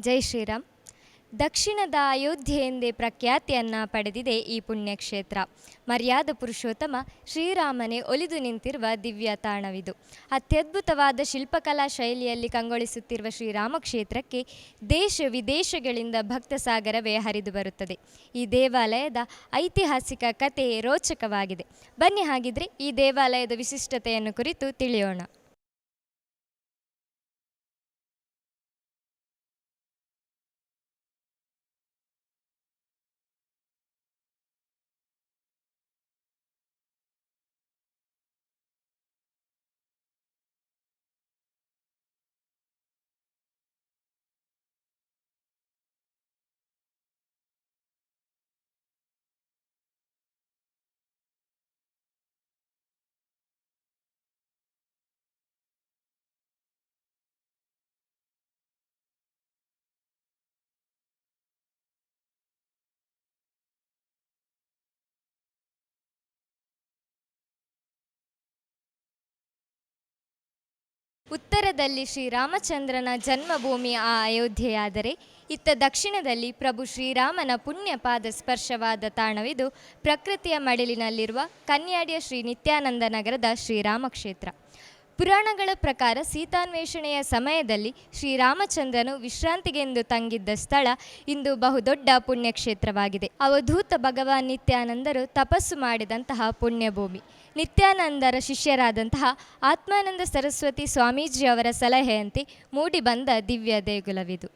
ಜೈ ಶ್ರೀರಾಮ್. ದಕ್ಷಿಣದ ಅಯೋಧ್ಯೆ ಎಂದೇ ಪ್ರಖ್ಯಾತಿಯನ್ನು ಪಡೆದಿದೆ ಈ ಪುಣ್ಯಕ್ಷೇತ್ರ. ಮರ್ಯಾದ ಪುರುಷೋತ್ತಮ ಶ್ರೀರಾಮನೇ ಒಲಿದು ನಿಂತಿರುವ ದಿವ್ಯ ತಾಣವಿದು. ಅತ್ಯದ್ಭುತವಾದ ಶಿಲ್ಪಕಲಾ ಶೈಲಿಯಲ್ಲಿ ಕಂಗೊಳಿಸುತ್ತಿರುವ ಶ್ರೀರಾಮ ಕ್ಷೇತ್ರಕ್ಕೆ ದೇಶ ವಿದೇಶಗಳಿಂದ ಭಕ್ತ ಸಾಗರವೇ ಹರಿದು ಬರುತ್ತದೆ. ಈ ದೇವಾಲಯದ ಐತಿಹಾಸಿಕ ಕಥೆ ರೋಚಕವಾಗಿದೆ. ಬನ್ನಿ ಹಾಗಿದ್ರೆ ಈ ದೇವಾಲಯದ ವಿಶಿಷ್ಟತೆಯನ್ನು ಕುರಿತು ತಿಳಿಯೋಣ. ಉತ್ತರದಲ್ಲಿ ಶ್ರೀರಾಮಚಂದ್ರನ ಜನ್ಮಭೂಮಿ ಆ ಅಯೋಧ್ಯೆಯಾದರೆ, ಇತ್ತ ದಕ್ಷಿಣದಲ್ಲಿ ಪ್ರಭು ಶ್ರೀರಾಮನ ಪುಣ್ಯಪಾದ ಸ್ಪರ್ಶವಾದ ತಾಣವಿದು ಪ್ರಕೃತಿಯ ಮಡಿಲಿನಲ್ಲಿರುವ ಕನ್ಯಾಡಿಯ ಶ್ರೀ ನಿತ್ಯಾನಂದ ನಗರದ ಶ್ರೀರಾಮ ಕ್ಷೇತ್ರ ಪುರಾಣಗಳ ಪ್ರಕಾರ ಸೀತಾನ್ವೇಷಣೆಯ ಸಮಯದಲ್ಲಿ ಶ್ರೀರಾಮಚಂದ್ರನು ವಿಶ್ರಾಂತಿಗೆಂದು ತಂಗಿದ್ದ ಸ್ಥಳ ಇಂದು ಬಹುದೊಡ್ಡ ಪುಣ್ಯಕ್ಷೇತ್ರವಾಗಿದೆ. ಅವಧೂತ ಭಗವಾನ್ ನಿತ್ಯಾನಂದರು ತಪಸ್ಸು ಮಾಡಿದಂತಹ ಪುಣ್ಯಭೂಮಿ. ನಿತ್ಯಾನಂದರ ಶಿಷ್ಯರಾದಂತಹ ಆತ್ಮಾನಂದ ಸರಸ್ವತಿ ಸ್ವಾಮೀಜಿಯವರ ಸಲಹೆಯಂತೆ ಮೂಡಿಬಂದ ದಿವ್ಯ ದೇಗುಲವಿದು.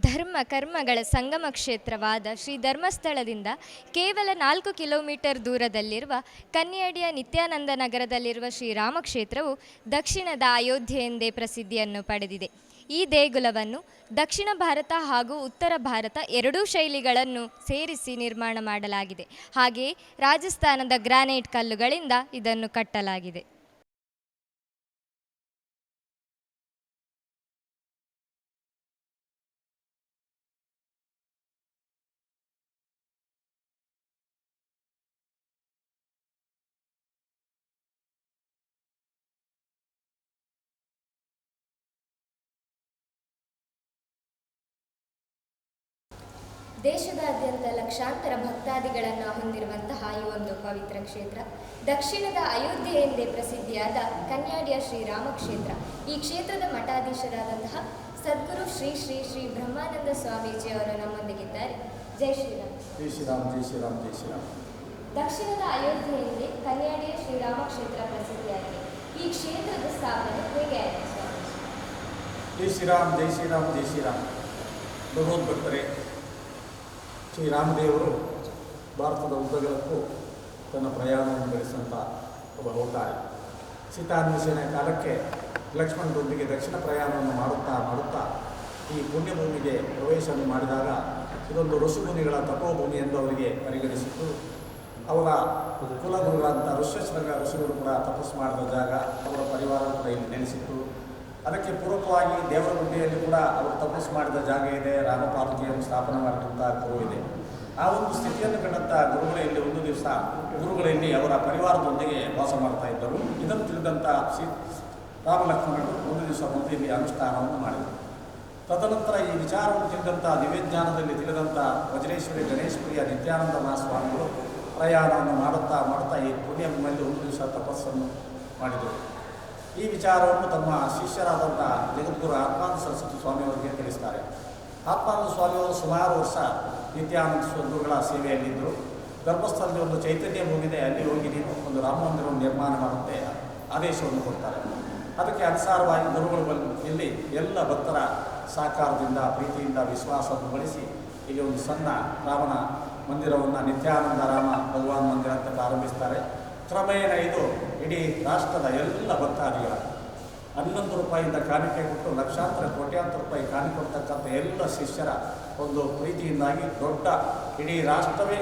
ಧರ್ಮ ಕರ್ಮಗಳ ಸಂಗಮ ಕ್ಷೇತ್ರವಾದ ಶ್ರೀ ಧರ್ಮಸ್ಥಳದಿಂದ ಕೇವಲ ನಾಲ್ಕು ಕಿಲೋಮೀಟರ್ ದೂರದಲ್ಲಿರುವ ಕನ್ಯಡಿಯ ನಿತ್ಯಾನಂದ ನಗರದಲ್ಲಿರುವ ಶ್ರೀರಾಮಕ್ಷೇತ್ರವು ದಕ್ಷಿಣದ ಅಯೋಧ್ಯೆ ಎಂದೇ ಪ್ರಸಿದ್ಧಿಯನ್ನು ಪಡೆದಿದೆ. ಈ ದೇಗುಲವನ್ನು ದಕ್ಷಿಣ ಭಾರತ ಹಾಗೂ ಉತ್ತರ ಭಾರತ ಎರಡೂ ಶೈಲಿಗಳನ್ನು ಸೇರಿಸಿ ನಿರ್ಮಾಣ ಮಾಡಲಾಗಿದೆ. ಹಾಗೆಯೇ ರಾಜಸ್ಥಾನದ ಗ್ರಾನೈಟ್ ಕಲ್ಲುಗಳಿಂದ ಇದನ್ನು ಕಟ್ಟಲಾಗಿದೆ. ದೇಶದಾದ್ಯಂತ ಲಕ್ಷಾಂತರ ಭಕ್ತಾದಿಗಳನ್ನು ಹೊಂದಿರುವಂತಹ ಈ ಒಂದು ಪವಿತ್ರ ಕ್ಷೇತ್ರ ದಕ್ಷಿಣದ ಅಯೋಧ್ಯೆ ಎಂದೇ ಪ್ರಸಿದ್ಧಿಯಾದ ಕನ್ಯಾಡಿಯ ಶ್ರೀರಾಮ ಕ್ಷೇತ್ರ. ಈ ಕ್ಷೇತ್ರದ ಮಠಾಧೀಶರಾದಂತಹ ಸದ್ಗುರು ಶ್ರೀ ಶ್ರೀ ಶ್ರೀ ಬ್ರಹ್ಮಾನಂದ ಸ್ವಾಮೀಜಿ ಅವರು ನಮ್ಮೊಂದಿಗಿದ್ದಾರೆ. ಜೈ ಶ್ರೀರಾಮ್. ಜೈ ಶ್ರೀರಾಮ್ ಜೈ ಶ್ರೀರಾಮ್ ಜೈ ಶ್ರೀರಾಮ್. ದಕ್ಷಿಣದ ಅಯೋಧ್ಯೆಯಲ್ಲಿ ಕನ್ಯಾಡಿಯ ಶ್ರೀರಾಮ ಕ್ಷೇತ್ರ ಪ್ರಸಿದ್ಧಿಯಾಗಿದೆ. ಈ ಕ್ಷೇತ್ರದ ಸ್ಥಾಪನೆ ಹೇಗೆ ಆಯಿತು ಜೈ ಶ್ರೀರಾಮ್ ಜೈ ಶ್ರೀರಾಮ್ ಜೈ ಶ್ರೀರಾಮ್. ಭಗವದ್ಭಕ್ತರೇ ಶ್ರೀರಾಮದೇವರು ಭಾರತದ ಉದ್ದಗಲಕ್ಕೂ ತನ್ನ ಪ್ರಯಾಣವನ್ನು ಬೆಳೆಸಿದಂಥ ಒಬ್ಬ ಅವತಾರಿ ಸೀತಾನ್ವೇಷಣೆ ಕಾಲಕ್ಕೆ ಲಕ್ಷ್ಮಣರೊಂದಿಗೆ ದಕ್ಷಿಣ ಪ್ರಯಾಣವನ್ನು ಮಾಡುತ್ತಾ ಮಾಡುತ್ತಾ ಈ ಪುಣ್ಯಭೂಮಿಗೆ ಪ್ರವೇಶವನ್ನು ಮಾಡಿದಾಗ ಇದೊಂದು ಋಷಿಮುನಿಗಳ ತಪೋಭೂಮಿ ಎಂದು ಅವರಿಗೆ ಪರಿಗಣಿಸಿದ್ದು, ಅವರ ಕುಲಗುರುಗಳಂಥ ಋಷ್ಯಶೃಂಗ ಋಷಿಗಳು ಕೂಡ ತಪಸ್ಸು ಮಾಡಿದ ಜಾಗ ಅವರ ಪರಿವಾರ ಕೂಡ ಇಲ್ಲಿ ಅದಕ್ಕೆ ಪೂರಕವಾಗಿ ದೇವರ ಗುಡ್ಡೆಯಲ್ಲಿ ಕೂಡ ಅವರು ತಪಸ್ಸು ಮಾಡಿದ ಜಾಗ ಇದೆ, ರಾಮಪಾದುಕೆಯನ್ನು ಸ್ಥಾಪನೆ ಮಾಡಿದಂಥ ಗುರು ಇದೆ. ಆ ಒಂದು ಸ್ಥಿತಿಯನ್ನು ಕಂಡಂಥ ಗುರುಗಳಲ್ಲಿ ಒಂದು ದಿವಸ ಗುರುಗಳಲ್ಲಿ ಅವರ ಪರಿವಾರದೊಂದಿಗೆ ವಾಸ ಮಾಡ್ತಾ ಇದ್ದರು. ಇದನ್ನು ತಿಳಿದಂಥ ಸಿ ಒಂದು ದಿವಸ ಮುಂದೆ ಅನುಷ್ಠಾನವನ್ನು ಮಾಡಿದರು. ತದನಂತರ ಈ ವಿಚಾರವನ್ನು ತಿಳಿದಂಥ ದಿವ್ಯಜ್ಞಾನದಲ್ಲಿ ತಿಳಿದಂಥ ವಜ್ರೇಶ್ವರಿ ಗಣೇಶ್ವರಿಯ ನಿತ್ಯಾನಂದ ಮಹಾಸ್ವಾಮಿಗಳು ಪ್ರಯಾಣವನ್ನು ಮಾಡುತ್ತಾ ಮಾಡುತ್ತಾ ಈ ಪುಣ್ಯಭೂಮಿಯಲ್ಲಿ ಒಂದು ದಿವಸ ತಪಸ್ಸನ್ನು ಮಾಡಿದರು. ಈ ವಿಚಾರವನ್ನು ತಮ್ಮ ಶಿಷ್ಯರಾದಂಥ ಜಗದ್ಗುರು ಆತ್ಮಾನಂದ ಸರಸ್ವತಿ ಸ್ವಾಮಿಯವರಿಗೆ ತಿಳಿಸ್ತಾರೆ. ಆತ್ಮಾನಂದ ಸ್ವಾಮಿಯವರು ಸುಮಾರು ವರ್ಷ ನಿತ್ಯಾನಂದ ಸ್ವಗುರುಗಳ ಸೇವೆಯಲ್ಲಿದ್ದರು. ಧರ್ಮಸ್ಥಳದಲ್ಲಿ ಒಂದು ಚೈತನ್ಯ ಭೂಮಿದೆ ಅಲ್ಲಿ ಹೋಗಿ ನೀವು ಒಂದು ರಾಮ ಮಂದಿರವನ್ನು ನಿರ್ಮಾಣ ಮಾಡುತ್ತೆ ಆದೇಶವನ್ನು ಕೊಡ್ತಾರೆ. ಅದಕ್ಕೆ ಅನುಸಾರವಾಗಿ ಗುರುಗಳು ಬಂದು ಇಲ್ಲಿ ಎಲ್ಲ ಭಕ್ತರ ಸಹಕಾರದಿಂದ, ಪ್ರೀತಿಯಿಂದ, ವಿಶ್ವಾಸವನ್ನು ಬಳಸಿ ಇಲ್ಲಿ ಒಂದು ಸಣ್ಣ ರಾಮನ ಮಂದಿರವನ್ನು ನಿತ್ಯಾನಂದ ರಾಮ ಭಗವಾನ್ ಮಂದಿರ ಅಂತ ಪ್ರಾರಂಭಿಸ್ತಾರೆ. ಕ್ರಮೇಣ ಇದು ಇಡೀ ರಾಷ್ಟ್ರದ ಎಲ್ಲ ಭಕ್ತಾದಿಗಳ ಹನ್ನೊಂದು ರೂಪಾಯಿಂದ ಕಾಣಿಕೆ ಕೊಟ್ಟು ಲಕ್ಷಾಂತರ, ಕೋಟ್ಯಾಂತರ ರೂಪಾಯಿ ಕಾಣಿಕೊಡ್ತಕ್ಕಂಥ ಎಲ್ಲ ಶಿಷ್ಯರ ಒಂದು ಪ್ರೀತಿಯಿಂದಾಗಿ ದೊಡ್ಡ ಇಡೀ ರಾಷ್ಟ್ರವೇ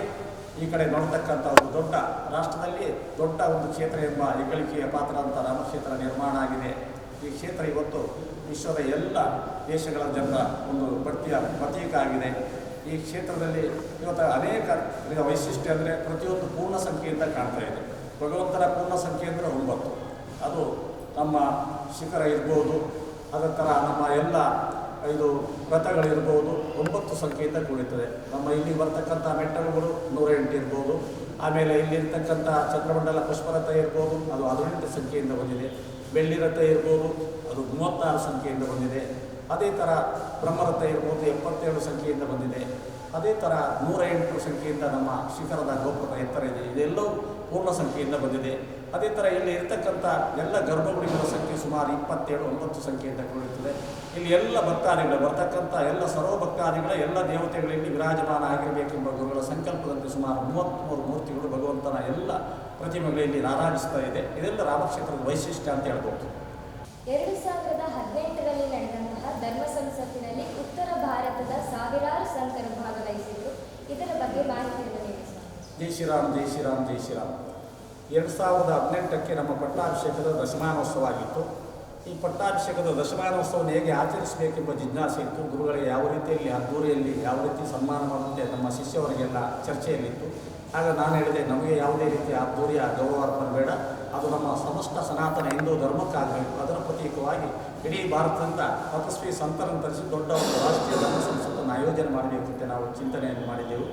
ಈ ಕಡೆ ನೋಡ್ತಕ್ಕಂಥ ಒಂದು ದೊಡ್ಡ ರಾಷ್ಟ್ರದಲ್ಲಿ ದೊಡ್ಡ ಒಂದು ಕ್ಷೇತ್ರ ಎಂಬ ಹೆಗ್ಗಳಿಕೆಯ ಪಾತ್ರ ಅಂತ ರಾಮಕ್ಷೇತ್ರ ನಿರ್ಮಾಣ ಆಗಿದೆ. ಈ ಕ್ಷೇತ್ರ ಇವತ್ತು ವಿಶ್ವದ ಎಲ್ಲ ದೇಶಗಳ ಜನರ ಒಂದು ಬಡ್ತಿಯ ಪ್ರತೀಕ ಆಗಿದೆ. ಈ ಕ್ಷೇತ್ರದಲ್ಲಿ ಇವತ್ತು ಅನೇಕ ವೈಶಿಷ್ಟ್ಯ ಅಂದರೆ ಪ್ರತಿಯೊಂದು ಪೂರ್ಣ ಸಂಖ್ಯೆಯಿಂದ ಕಾಣ್ತಾ ಇದೆ. ಭಗವಂತನ ಪೂರ್ಣ ಸಂಖ್ಯೆ ಅಂದರೆ ಒಂಬತ್ತು. ಅದು ನಮ್ಮ ಶಿಖರ ಇರ್ಬೋದು ಅದರ ಥರ ನಮ್ಮ ಎಲ್ಲ ಇದು ವ್ರತಗಳಿರ್ಬೋದು, ಒಂಬತ್ತು ಸಂಖ್ಯೆಯಿಂದ ಕೂಡಿರ್ತದೆ. ನಮ್ಮ ಇಲ್ಲಿ ಬರ್ತಕ್ಕಂಥ ಮೆಟ್ಟಲುಗಳು ನೂರ ಎಂಟು ಇರ್ಬೋದು. ಆಮೇಲೆ ಇಲ್ಲಿರ್ತಕ್ಕಂಥ ಚಂದ್ರಮಂಡಲ ಪುಷ್ಪರಥ ಇರ್ಬೋದು, ಅದು ಹದಿನೆಂಟು ಸಂಖ್ಯೆಯಿಂದ ಬಂದಿದೆ. ಬೆಳ್ಳಿ ರಥ ಇರ್ಬೋದು, ಅದು ಮೂವತ್ತಾರು ಸಂಖ್ಯೆಯಿಂದ ಬಂದಿದೆ. ಅದೇ ಥರ ಬ್ರಹ್ಮರಥ ಇರ್ಬೋದು ಎಪ್ಪತ್ತೇಳು ಸಂಖ್ಯೆಯಿಂದ ಬಂದಿದೆ. ಅದೇ ಥರ ನೂರ ಎಂಟು ಸಂಖ್ಯೆಯಿಂದ ನಮ್ಮ ಶಿಖರದ ಗೋಪುರದ ಎತ್ತರ ಇದೆ. ಇದೆಲ್ಲವೂ ಪೂರ್ಣ ಸಂಖ್ಯೆಯಿಂದ ಬಂದಿದೆ. ಅದೇ ಥರ ಇಲ್ಲಿ ಇರ್ತಕ್ಕಂಥ ಎಲ್ಲ ಗರ್ಭಗುಡಿಗಳ ಸಂಖ್ಯೆ ಸುಮಾರು ಇಪ್ಪತ್ತೇಳು, ಒಂಬತ್ತು ಸಂಖ್ಯೆಯಿಂದ ಕೂಡಿರುತ್ತದೆ ಇಲ್ಲಿ ಎಲ್ಲ ಭಕ್ತಾದಿಗಳು ಬರ್ತಕ್ಕಂಥ ಎಲ್ಲ ಸರ್ವ ಭಕ್ತಾದಿಗಳ ಎಲ್ಲ ದೇವತೆಗಳಲ್ಲಿ ವಿರಾಜಮಾನ ಆಗಿರಬೇಕೆಂಬ ಗುರುಗಳ ಸಂಕಲ್ಪದಂತೆ ಸುಮಾರು ಮೂವತ್ತ್ಮೂರು ಮೂರ್ತಿಗಳು ಭಗವಂತನ ಎಲ್ಲ ಪ್ರತಿಮೆಗಳಲ್ಲಿ ಆರಾಧಿಸ್ತಾ ಇದೆ. ಇದೆಲ್ಲ ರಾಮಕ್ಷೇತ್ರದ ವೈಶಿಷ್ಟ್ಯ ಅಂತ ಹೇಳ್ಬೋದು ಎರಡು ಸಾವಿರದ ಹದಿನೆಂಟರಲ್ಲಿ ನಡೆದಂತಹ ಧರ್ಮ ಸಂಸತ್ತಿನಲ್ಲಿ ಉತ್ತರ ಭಾರತದ ಸಾವಿರಾರು ಸಂತರು ಭಾಗವಹಿಸಿದ್ದು ಇದರ ಬಗ್ಗೆ ಮಾಹಿತಿಯನ್ನು ನೀಡಿ ಸ್ವಾಮಿ ಜೈ ಶ್ರೀರಾಮ್ ಜೈ ಶ್ರೀರಾಮ್ ಜೈ ಶ್ರೀರಾಮ್. ಎರಡು ಸಾವಿರದ ಹದಿನೆಂಟಕ್ಕೆ ನಮ್ಮ ಪಟ್ಟಾಭಿಷೇಕದ ದಶಮಾನೋತ್ಸವ ಆಗಿತ್ತು ಈ ಪಟ್ಟಾಭಿಷೇಕದ ದಶಮಾನೋತ್ಸವವನ್ನು ಹೇಗೆ ಆಚರಿಸಬೇಕೆಂಬ ಜಿಜ್ಞಾಸೆ ಇತ್ತು. ಗುರುಗಳಿಗೆ ಯಾವ ರೀತಿಯಲ್ಲಿ ಅದ್ದೂರಿಯಲ್ಲಿ ಯಾವ ರೀತಿ ಸನ್ಮಾನ ಮಾಡುವಂತೆ ನಮ್ಮ ಶಿಷ್ಯವರಿಗೆಲ್ಲ ಚರ್ಚೆಯಲ್ಲಿತ್ತು. ಆಗ ನಾನು ಹೇಳಿದೆ, ನಮಗೆ ಯಾವುದೇ ರೀತಿಯ ಅದ್ದೂರಿಯ ಗೌರವಾರ್ಪಣೆ ಬೇಡ. ಅದು ನಮ್ಮ ಸಮಸ್ತ ಸನಾತನ ಹಿಂದೂ ಧರ್ಮಕ್ಕಾಗಬೇಕು ಅದರ ಪ್ರತೀಕವಾಗಿ ಇಡೀ ಭಾರತದಿಂದ ತಪಸ್ವಿ ಸಂತರನ್ನು ತರಿಸಿ ದೊಡ್ಡ ಒಂದು ರಾಷ್ಟ್ರೀಯ ಧರ್ಮ ಸಂಸತ್ತನ್ನು ಆಯೋಜನೆ ಮಾಡಬೇಕಂತೆ ನಾವು ಚಿಂತನೆಯನ್ನು ಮಾಡಿದೆವು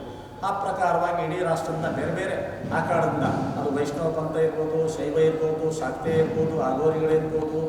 ಆ ಪ್ರಕಾರವಾಗಿ ಇಡೀ ರಾಷ್ಟ್ರದಿಂದ ಬೇರೆ ಬೇರೆ ಆಕಾರದಿಂದ ಅದು ವೈಷ್ಣವ ಪಂಥ ಇರ್ಬೋದು, ಶೈವ ಇರ್ಬೋದು, ಶಾಕ್ತೆ ಇರ್ಬೋದು ಅಗೋರಿಗಳಿರ್ಬೋದು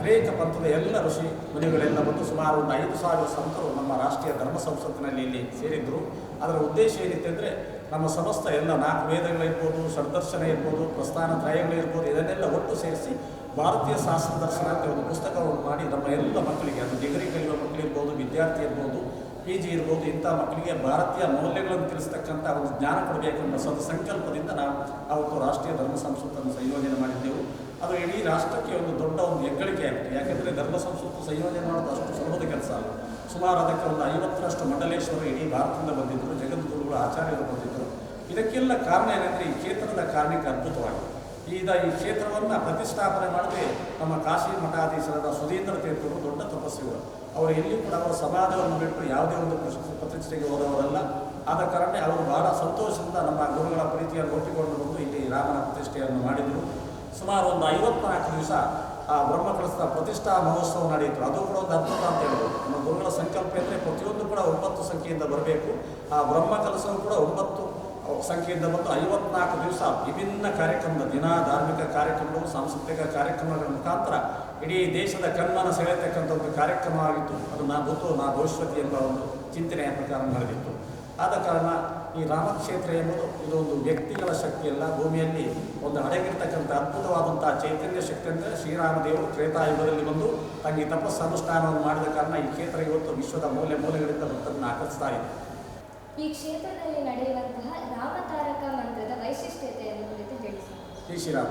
ಅನೇಕ ಪಂಥದ ಎಲ್ಲ ಋಷಿ ಮುನಿಗಳೆಲ್ಲ ಬಂದು ಸುಮಾರು ಒಂದು ಐದು ಸಾವಿರ ಸಂತರು ನಮ್ಮ ರಾಷ್ಟ್ರೀಯ ಧರ್ಮ ಸಂಸತ್ತಿನಲ್ಲಿ ಇಲ್ಲಿ ಸೇರಿದ್ದರು ಅದರ ಉದ್ದೇಶ ಏನಿತ್ತು ಅಂದರೆ, ನಮ್ಮ ಸಮಸ್ತ ಎಲ್ಲ ನಾಲ್ಕು ವೇದಗಳಿರ್ಬೋದು ಷಡ್ದರ್ಶನ ಇರ್ಬೋದು, ಪ್ರಸ್ಥಾನ ತ್ರಯಗಳಿರ್ಬೋದು, ಇದನ್ನೆಲ್ಲ ಒಟ್ಟು ಸೇರಿಸಿ ಭಾರತೀಯ ಶಾಸ್ತ್ರ ದರ್ಶನ ಅಂತ ಒಂದು ಪುಸ್ತಕವನ್ನು ಮಾಡಿ ನಮ್ಮ ಎಲ್ಲ ಮಕ್ಕಳಿಗೆ, ಅದು ಡಿಗ್ರಿ ಕಲಿಯುವ ಮಕ್ಕಳಿರ್ಬೋದು, ವಿದ್ಯಾರ್ಥಿ ಇರ್ಬೋದು ಪಿ ಜಿ ಇರ್ಬೋದು, ಇಂಥ ಮಕ್ಕಳಿಗೆ ಭಾರತೀಯ ಮೌಲ್ಯಗಳನ್ನು ತಿಳಿಸ್ತಕ್ಕಂಥ ಒಂದು ಜ್ಞಾನ ಕೊಡಬೇಕೆಂಬ ಸದ ಸಂಕಲ್ಪದಿಂದ ನಾವು ಅವತ್ತು ರಾಷ್ಟ್ರೀಯ ಧರ್ಮ ಸಂಸ್ಕೃತನ್ನು ಸಂಯೋಜನೆ ಮಾಡಿದ್ದೆವು. ಅದು ಇಡೀ ರಾಷ್ಟ್ರಕ್ಕೆ ಒಂದು ದೊಡ್ಡ ಒಂದು ಹೆಗ್ಗಳಿಕೆ ಆಗುತ್ತೆ ಯಾಕೆಂದರೆ ಧರ್ಮ ಸಂಸ್ಕೃತಿ ಸಂಯೋಜನೆ ಮಾಡೋದು ಅಷ್ಟು ಸುಲಭದ ಕೆಲಸ ಅಲ್ಲ. ಸುಮಾರು ಅದಕ್ಕೆ ಒಂದು ಐವತ್ತರಷ್ಟು ಮಂಡಲೇಶ್ವರ ಇಡೀ ಭಾರತದಿಂದ ಬಂದಿದ್ದರು ಜಗದ್ಗುರುಗಳು, ಆಚಾರ್ಯರು ಬಂದಿದ್ದರು ಇದಕ್ಕೆಲ್ಲ ಕಾರಣ ಏನಂದರೆ ಈ ಕ್ಷೇತ್ರದ ಕಾರಣಕ್ಕೆ ಅದ್ಭುತವಾಗಿದೆ. ಈಗ ಈ ಕ್ಷೇತ್ರವನ್ನು ಪ್ರತಿಷ್ಠಾಪನೆ ಮಾಡದೆ ನಮ್ಮ ಕಾಶಿ ಮಠಾಧೀಶರಾದ ಸುಧೀಂದ್ರ ತೀರ್ಥರು ದೊಡ್ಡ ತಪಸ್ವಿಗಳು ಅವರು ಎಲ್ಲಿ ಕೂಡ ಅವರ ಸಮಾಜವನ್ನು ಬಿಟ್ಟು ಯಾವುದೇ ಒಂದು ಪ್ರತಿಷ್ಠೆಗೆ ಹೋದವರಲ್ಲ. ಆದ ಕಾರಣ ಅವರು ಬಹಳ ಸಂತೋಷದಿಂದ ನಮ್ಮ ಗುರುಗಳ ಪ್ರೀತಿಯನ್ನು ಒಪ್ಪಿಕೊಂಡು ಬಂದು ಇಲ್ಲಿ ರಾಮನ ಪ್ರತಿಷ್ಠೆಯನ್ನು ಮಾಡಿದರು. ಸುಮಾರು ಒಂದು ಐವತ್ನಾಲ್ಕು ದಿವಸ ಆ ಬ್ರಹ್ಮಕಲಸದ ಪ್ರತಿಷ್ಠಾ ಮಹೋತ್ಸವ ನಡೆಯಿತು. ಅದು ಕೂಡ ಒಂದು ಅದ್ಭುತ ಅಂತ ಹೇಳಿದರು ನಮ್ಮ ಗುರುಗಳ ಸಂಕಲ್ಪ ಅಂದರೆ ಪ್ರತಿಯೊಂದು ಕೂಡ ಒಂಬತ್ತು ಸಂಖ್ಯೆಯಿಂದ ಬರಬೇಕು. ಆ ಬ್ರಹ್ಮಕಲಸವು ಕೂಡ ಒಂಬತ್ತು ಸಂಖ್ಯೆಯಿಂದ ಬಂದು ಐವತ್ನಾಲ್ಕು ದಿವಸ ವಿಭಿನ್ನ ಕಾರ್ಯಕ್ರಮದ ದಿನ, ಧಾರ್ಮಿಕ ಕಾರ್ಯಕ್ರಮಗಳು, ಸಾಂಸ್ಕೃತಿಕ ಕಾರ್ಯಕ್ರಮಗಳ ಮುಖಾಂತರ ಇಡೀ ದೇಶದ ಕಣ್ಮನ ಸೆಳೆಯತಕ್ಕಂಥ ಒಂದು ಕಾರ್ಯಕ್ರಮ ಆಗಿತ್ತು. ಅದು ನಾ ಗೊತ್ತು, ನಾ ಭವಿಷ್ಯತಿ ಎಂಬ ಒಂದು ಚಿಂತನೆಯ ಪ್ರಕಾರ ನಡೆದಿತ್ತು. ಆದ ಕಾರಣ ಈ ರಾಮಕ್ಷೇತ್ರ ಎಂಬುದು ಇದೊಂದು ವ್ಯಕ್ತಿಗಳ ಶಕ್ತಿಯಲ್ಲ. ಭೂಮಿಯಲ್ಲಿ ಒಂದು ಅಡಗಿರ್ತಕ್ಕಂಥ ಅದ್ಭುತವಾದಂಥ ಚೈತನ್ಯ ಶಕ್ತಿ ಅಂದರೆ ಶ್ರೀರಾಮದೇವರು ತ್ರೇತಾಯುಗದಲ್ಲಿ ಬಂದು ತಮಗೆ ತಪಸ್ಸು ಅನುಷ್ಠಾನವನ್ನು ಮಾಡಿದ ಕಾರಣ ಈ ಕ್ಷೇತ್ರ ಇವತ್ತು ವಿಶ್ವದ ಮೂಲೆ ಮೂಲೆಗಳಿಂದ ಭಕ್ತರನ್ನು ಆಕರ್ಷಿಸ್ತಾ ಇದೆ. ಈ ಕ್ಷೇತ್ರದಲ್ಲಿ ನಡೆಯುವಂತಹ ರಾಮತಾರಕ ಮಂತ್ರದ ವೈಶಿಷ್ಟ್ಯತೆಯನ್ನು ಕುರಿತು ಹೇಳಿ ಶ್ರೀ ಶ್ರೀರಾಮ್,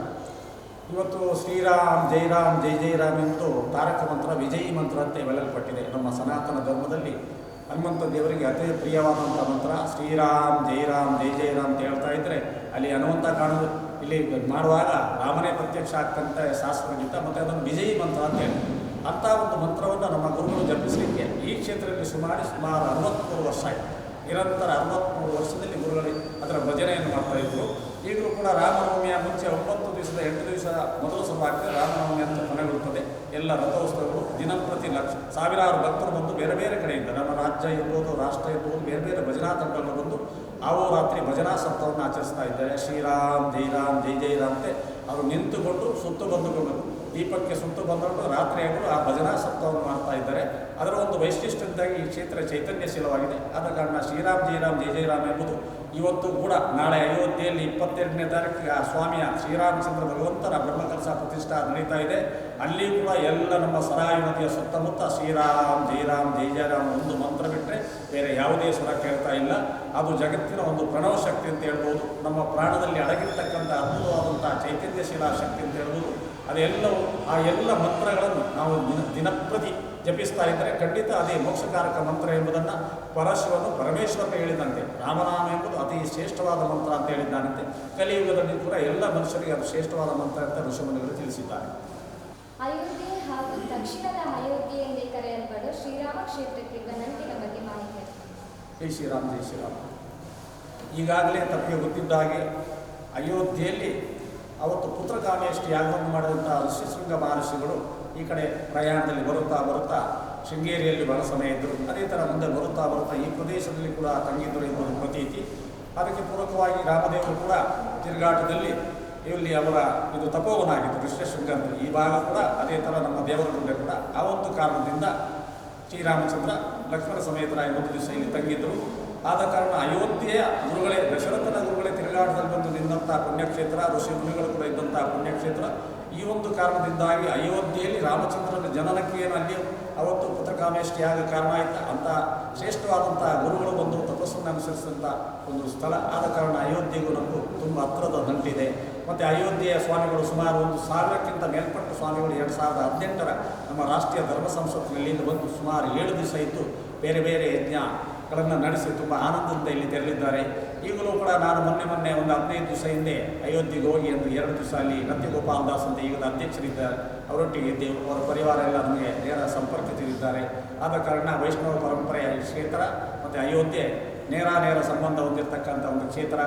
ಇವತ್ತು ಶ್ರೀರಾಮ್, ಜೈರಾಮ್, ಜೈ ಜೈರಾಮ್ ಎಂದು ತಾರಕ ಮಂತ್ರ, ವಿಜಯಿ ಮಂತ್ರ ಅಂತ ಹೇಳಲ್ಪಟ್ಟಿದೆ. ನಮ್ಮ ಸನಾತನ ಧರ್ಮದಲ್ಲಿ ಹನುಮಂತ ದೇವರಿಗೆ ಅತಿ ಪ್ರಿಯವಾದಂಥ ಮಂತ್ರ ಶ್ರೀರಾಮ್, ಜೈರಾಮ್, ಜೈ ಜೈರಾಮ್ ಅಂತ ಹೇಳ್ತಾ ಇದ್ದರೆ ಅಲ್ಲಿ ಹನುಮಂತ ಕಾಣೋದು. ಇಲ್ಲಿ ಮಾಡುವಾಗ ರಾಮನೇ ಪ್ರತ್ಯಕ್ಷ ಆಗ್ತಂತ ಶಾಸ್ತ್ರಗೀತ ಮತ್ತು ಅದನ್ನು ವಿಜಯಿ ಮಂತ್ರ ಅಂತ ಹೇಳ್ತಾರೆ. ಅಂಥ ಒಂದು ಮಂತ್ರವನ್ನು ನಮ್ಮ ಗುರುಗಳು ಜಪಿಸಲಿಕ್ಕೆ ಈ ಕ್ಷೇತ್ರದಲ್ಲಿ ಸುಮಾರು ಸುಮಾರು ಅರವತ್ತ್ಮೂರು ವರ್ಷ ಆಯಿತು. ನಿರಂತರ ಅರವತ್ತ್ಮೂರು ವರ್ಷದಲ್ಲಿ ಗುರುಗಳು ಅದರ ಭಜನೆಯನ್ನು ಮಾಡ್ತಾ ಇದ್ರು. ಈಗಲೂ ಕೂಡ ರಾಮನವಮಿಯ ಮುಂಚೆ ಒಂಬತ್ತು ದಿವಸದ, ಎಂಟು ದಿವಸ ಮೊದಲು ಆಗ್ತದೆ ರಾಮನವಮಿ ಅಂತ ಕೊನೆಗೊಳ್ಳುತ್ತದೆ ಎಲ್ಲ ರಥೋತ್ಸವಗಳು ದಿನಂಪ್ರತಿ ಲಕ್ಷ, ಸಾವಿರಾರು ಭಕ್ತರು ಬಂದು ಬೇರೆ ಬೇರೆ ಕಡೆಯಿಂದ ನಮ್ಮ ರಾಜ್ಯ ಇರ್ಬೋದು ರಾಷ್ಟ್ರ ಇರ್ಬೋದು ಬೇರೆ ಬೇರೆ ಭಜನಾ ತಂಡಗಳು ಬಂದು ರಾತ್ರಿ ಭಜನಾ ಸಪ್ತವನ್ನು ಆಚರಿಸ್ತಾ ಇದ್ದಾರೆ. ಶ್ರೀರಾಮ್, ಜೈರಾಮ್, ಜೈ ಜೈರಾಮ್ ಅಂತೆ ಅವರು ನಿಂತುಕೊಂಡು ಸುತ್ತು ಬಂದುಕೊಂಡು ದೀಪಕ್ಕೆ ಸುತ್ತು ಬಂದುಕೊಂಡು ರಾತ್ರಿಯಾಗಲು ಆ ಭಜನಾ ಸಪ್ತವನ್ನು ಮಾಡ್ತಾ ಇದ್ದಾರೆ. ಅದರ ಒಂದು ವೈಶಿಷ್ಟ್ಯದಿಂದಾಗಿ ಈ ಕ್ಷೇತ್ರ ಚೈತನ್ಯಶೀಲವಾಗಿದೆ. ಆದ ಕಾರಣ ಶ್ರೀರಾಮ್, ಜೈರಾಮ್, ಜೈ ರಾಮ್ ಎಂಬುದು ಇವತ್ತು ಕೂಡ ನಾಳೆ ಅಯೋಧ್ಯೆಯಲ್ಲಿ ಇಪ್ಪತ್ತೆರಡನೇ ತಾರೀಕಿಗೆ ಆ ಸ್ವಾಮಿಯ ಶ್ರೀರಾಮಚಂದ್ರ ಭಗವಂತನ ಬ್ರಹ್ಮಕಲಸ ಪ್ರತಿಷ್ಠಾ ನಡೀತಾ ಇದೆ. ಅಲ್ಲಿ ಕೂಡ ಎಲ್ಲ ನಮ್ಮ ಸರಾಯಿ ನದಿಯ ಸುತ್ತಮುತ್ತ ಶ್ರೀರಾಮ್ ಜೈರಾಮ್ ಜೈ ಜಯರಾಮ್ ಒಂದು ಮಂತ್ರ ಬಿಟ್ಟರೆ ಬೇರೆ ಯಾವುದೇ ಸ್ವರ ಕೇಳ್ತಾ ಇಲ್ಲ. ಅದು ಜಗತ್ತಿನ ಒಂದು ಪ್ರಣವ ಶಕ್ತಿ ಅಂತ ಹೇಳ್ಬೋದು. ನಮ್ಮ ಪ್ರಾಣದಲ್ಲಿ ಅಡಗಿರ್ತಕ್ಕಂಥ ಅದ್ಭುತವಾದಂಥ ಚೈತನ್ಯಶೀಲ ಶಕ್ತಿ ಅಂತ ಹೇಳ್ಬೋದು. ಅದೆಲ್ಲವೂ ಆ ಎಲ್ಲ ಮಂತ್ರಗಳನ್ನು ನಾವು ದಿನ ದಿನಪ್ರತಿ ಜಪಿಸ್ತಾ ಇದ್ದರೆ ಖಂಡಿತ ಅದೇ ಮೋಕ್ಷಕಾರಕ ಮಂತ್ರ ಎಂಬುದನ್ನು ಪರಶಿವನು ಪರಮೇಶ್ವರನ ಹೇಳಿದಂತೆ. ರಾಮನಾಮ ಎಂಬುದು ಅತಿ ಶ್ರೇಷ್ಠವಾದ ಮಂತ್ರ ಅಂತ ಹೇಳಿದ್ದಾನಂತೆ. ಕಲಿಯುಗದಲ್ಲಿ ಕೂಡ ಎಲ್ಲ ಮನುಷ್ಯರಿಗೆ ಅದು ಶ್ರೇಷ್ಠವಾದ ಮಂತ್ರ ಅಂತ ಋಷಿಮುನಿಗಳು ತಿಳಿಸಿದ್ದಾರೆ. ಅಯೋಧ್ಯೆ ಹಾಗೂ ದಕ್ಷಿಣದ ಅಯೋಧ್ಯೆ ಎಂದೇ ಕರೆಯಲ್ಪಡುವ ಶ್ರೀರಾಮ ಕ್ಷೇತ್ರಕ್ಕಿರುವ ನಂಟಿನ ಬಗ್ಗೆ ಮಾಹಿತಿ. ಜೈ ಶ್ರೀರಾಮ್ ಜೈ ಶ್ರೀರಾಮ್. ಈಗಾಗಲೇ ತಮಗೆ ಗೊತ್ತಿದ್ದ ಹಾಗೆ ಅಯೋಧ್ಯೆಯಲ್ಲಿ ಅವತ್ತು ಪುತ್ರಕಾಮೇಷ್ಟಿ ಯಾಗವನ್ನು ಮಾಡಿದಂಥ ಋಷಿಶೃಂಗ ಮಹರ್ಷಿಗಳು ಈ ಕಡೆ ಪ್ರಯಾಣದಲ್ಲಿ ಬರುತ್ತಾ ಬರುತ್ತಾ ಶೃಂಗೇರಿಯಲ್ಲಿ ಬಹಳ ಸಮಯ ಇದ್ದರು. ಅದೇ ಥರ ಮುಂದೆ ಬರುತ್ತಾ ಬರುತ್ತಾ ಈ ಪ್ರದೇಶದಲ್ಲಿ ಕೂಡ ತಂಗಿದ್ದರು ಎಂಬುದು ಪ್ರತೀತಿ. ಅದಕ್ಕೆ ಪೂರಕವಾಗಿ ರಾಮದೇವರು ಕೂಡ ತಿರುಗಾಟದಲ್ಲಿ ಇಲ್ಲಿ ಅವರ ಇದು ತಪೋವನಾಗಿತ್ತು ಕೃಷ್ಣ ಅಂತ ಈ ಭಾಗ ಕೂಡ ಅದೇ ಥರ ನಮ್ಮ ದೇವರ ಕೂಡ. ಆ ಒಂದು ಕಾರಣದಿಂದ ಶ್ರೀರಾಮಚಂದ್ರ ಲಕ್ಷ್ಮಣ ಸಮೇತರ ಒಂದು ದಿವಸ ಇಲ್ಲಿ ತಂಗಿದ್ದರು. ಆದ ಕಾರಣ ಅಯೋಧ್ಯೆಯ ಗುರುಗಳೇ, ದಶರಥನ ಗುರುಗಳೇ ತಿರುಗಾಟದಲ್ಲಿ ಬಂದು ನಿಂತಹ ಪುಣ್ಯಕ್ಷೇತ್ರ, ಋಷಿ ಮುನಿಗಳು ಕೂಡ ಇದ್ದಂತಹ ಪುಣ್ಯಕ್ಷೇತ್ರ. ಈ ಒಂದು ಕಾರಣದಿಂದಾಗಿ ಅಯೋಧ್ಯೆಯಲ್ಲಿ ರಾಮಚಂದ್ರನ ಜನನಕ್ಕೆ ಏನು ಅಲ್ಲಿ ಅವತ್ತು ಪುತ್ರಕಾಮೇಷ್ಟಿ ಆಗ ಕಾರಣ ಆಯ್ತು. ಅಂತ ಶ್ರೇಷ್ಠವಾದಂತಹ ಗುರುಗಳು ಬಂದು ತಪಸ್ಸನ್ನು ಅನುಸರಿಸಿದಂಥ ಒಂದು ಸ್ಥಳ. ಆದ ಕಾರಣ ಅಯೋಧ್ಯೆಗೂ ನಮಗೂ ತುಂಬ ಹತ್ರದ ನಂಟಿದೆ. ಮತ್ತು ಅಯೋಧ್ಯೆಯ ಸ್ವಾಮಿಗಳು ಸುಮಾರು ಒಂದು ಸಾವಿರಕ್ಕಿಂತ ಮೇಲ್ಪಟ್ಟ ಸ್ವಾಮಿಗಳು ಎರಡು ಸಾವಿರದ ಹದಿನೆಂಟರ ನಮ್ಮ ರಾಷ್ಟ್ರೀಯ ಧರ್ಮ ಸಂಸತ್ತಿನಲ್ಲಿ ಬಂದು ಸುಮಾರು ಏಳು ದಿವಸ ಇದ್ದು ಬೇರೆ ಬೇರೆ ಯಜ್ಞಗಳನ್ನು ನಡೆಸಿ ತುಂಬ ಆನಂದದಿಂದ ಇಲ್ಲಿ ತೆರಳಿದ್ದಾರೆ. ಈಗಲೂ ಕೂಡ ನಾನು ಮೊನ್ನೆ ಮೊನ್ನೆ ಒಂದು ಹದಿನೈದು ದಿವಸ ಹಿಂದೆ ಅಯೋಧ್ಯೆಗೆ ಹೋಗಿ ಒಂದು ಎರಡು ದಿವಸ ಅಲ್ಲಿ ನತ್ಯಗೋಪಾಲ್ ದಾಸ್ ಅಂತ ಈಗ ಅಧ್ಯಕ್ಷರಿದ್ದಾರೆ ಅವರೊಟ್ಟಿಗೆ ಇದ್ದೇವೆ ಅವರ ಪರಿವಾರ ಎಲ್ಲ ನಮಗೆ ನೇರ ಸಂಪರ್ಕಿತರಿದ್ದಾರೆ ಆದ ಕಾರಣ ವೈಷ್ಣವ ಪರಂಪರೆಯ ಕ್ಷೇತ್ರ ಮತ್ತು ಅಯೋಧ್ಯೆ ನೇರ ನೇರ ಸಂಬಂಧ ಹೊಂದಿರತಕ್ಕಂಥ ಒಂದು ಕ್ಷೇತ್ರ.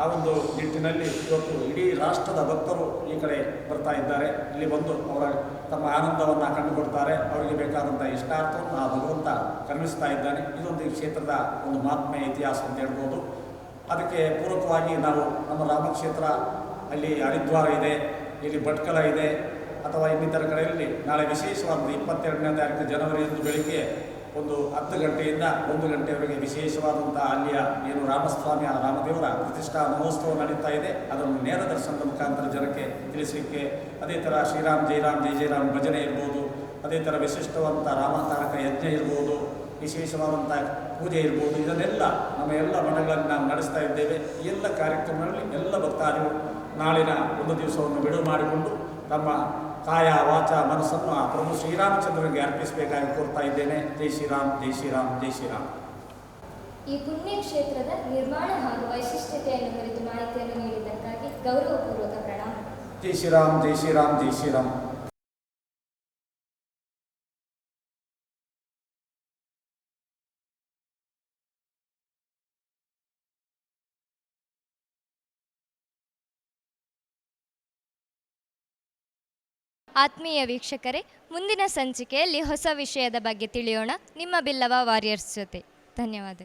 ಆ ಒಂದು ನಿಟ್ಟಿನಲ್ಲಿ ಇವತ್ತು ಇಡೀ ರಾಷ್ಟ್ರದ ಭಕ್ತರು ಈ ಕಡೆ ಬರ್ತಾ ಇದ್ದಾರೆ. ಇಲ್ಲಿ ಬಂದು ಅವರ ತಮ್ಮ ಆನಂದವನ್ನು ಕಂಡುಕೊಡ್ತಾರೆ. ಅವರಿಗೆ ಬೇಕಾದಂಥ ಇಷ್ಟಾರ್ಥವನ್ನು ಆ ಭಗವಂತ ಕರುಣಿಸ್ತಾ ಇದ್ದಾನೆ. ಇದೊಂದು ಈ ಕ್ಷೇತ್ರದ ಒಂದು ಮಹಾತ್ಮೆಯ ಇತಿಹಾಸ ಅಂತ ಹೇಳ್ಬೋದು. ಅದಕ್ಕೆ ಪೂರಕವಾಗಿ ನಾವು ನಮ್ಮ ರಾಮಕ್ಷೇತ್ರ ಅಲ್ಲಿ ಹರಿದ್ವಾರ ಇದೆ, ಇಲ್ಲಿ ಭಟ್ಕಲ ಇದೆ, ಅಥವಾ ಇನ್ನಿತರ ಕಡೆಯಲ್ಲಿ ನಾಳೆ ವಿಶೇಷವಾದ ಇಪ್ಪತ್ತೆರಡನೇ ತಾರೀಕು ಜನವರಿಯಂದು ಬೆಳಿಗ್ಗೆ ಒಂದು ಹತ್ತು ಗಂಟೆಯಿಂದ ಒಂದು ಗಂಟೆವರೆಗೆ ವಿಶೇಷವಾದಂಥ ಅಲ್ಲಿಯ ಏನು ರಾಮಸ್ವಾಮಿ, ಆ ರಾಮದೇವರ ಪ್ರತಿಷ್ಠಾ ಮಹೋತ್ಸವ ನಡೀತಾ ಇದೆ. ಅದನ್ನು ನೇರ ದರ್ಶನದ ಮುಖಾಂತರ ಜನಕ್ಕೆ ತಿಳಿಸಲಿಕ್ಕೆ ಅದೇ ಥರ ಶ್ರೀರಾಮ್ ಜೈರಾಮ್ ಜೈ ಜೈರಾಮ್ ಭಜನೆ ಇರ್ಬೋದು. ಅದೇ ಥರ ವಿಶಿಷ್ಟವಾದಂಥ ರಾಮತಾರಕ ಯಜ್ಞ ಇರ್ಬೋದು. ವಿಶೇಷವಾದಂಥ ಪೂಜೆ ಇರ್ಬೋದು ಇದನ್ನೆಲ್ಲ ನಮ್ಮ ಎಲ್ಲ ಮಠಗಳನ್ನು ನಾವು ನಡೆಸ್ತಾ ಇದ್ದೇವೆ. ಈ ಎಲ್ಲ ಕಾರ್ಯಕ್ರಮಗಳಲ್ಲಿ ಎಲ್ಲ ಭಕ್ತಾದಿಗಳು ನಾಳಿನ ಒಂದು ದಿವಸವನ್ನು ಬಿಡುವು ಮಾಡಿಕೊಂಡು ತಮ್ಮ ಕಾಯ ವಾಚ ಮನಸ್ಸನ್ನು ಆ ಪ್ರಭು ಶ್ರೀರಾಮಚಂದ್ರನಿಗೆ ಅರ್ಪಿಸಬೇಕಾಗಿ ಕೋರ್ತಾ ಇದ್ದೇನೆ. ಜೈ ಶ್ರೀರಾಮ್ ಜೈ ಶ್ರೀರಾಮ್ ಜೈ ಶ್ರೀರಾಮ್. ಈ ಪುಣ್ಯಕ್ಷೇತ್ರದ ನಿರ್ಮಾಣ ಹಾಗೂ ವೈಶಿಷ್ಟ್ಯತೆಯನ್ನು ಕುರಿತು ಮಾಹಿತಿಯನ್ನು ನೀಡಿದ್ದಕ್ಕಾಗಿ ಗೌರವಪೂರ್ವಕ ಪ್ರಣಾಮ. ಜೈ ಶ್ರೀರಾಮ್ ಜೈ ಶ್ರೀರಾಮ್ ಜೈ ಶ್ರೀರಾಮ್. ಆತ್ಮೀಯ ವೀಕ್ಷಕರೇ ಮುಂದಿನ ಸಂಚಿಕೆಯಲ್ಲಿ ಹೊಸ ವಿಷಯದ ಬಗ್ಗೆ ತಿಳಿಯೋಣ. ನಿಮ್ಮ ಬಿಲ್ಲವ ವಾರಿಯರ್ಸ್ ಜೊತೆ. ಧನ್ಯವಾದ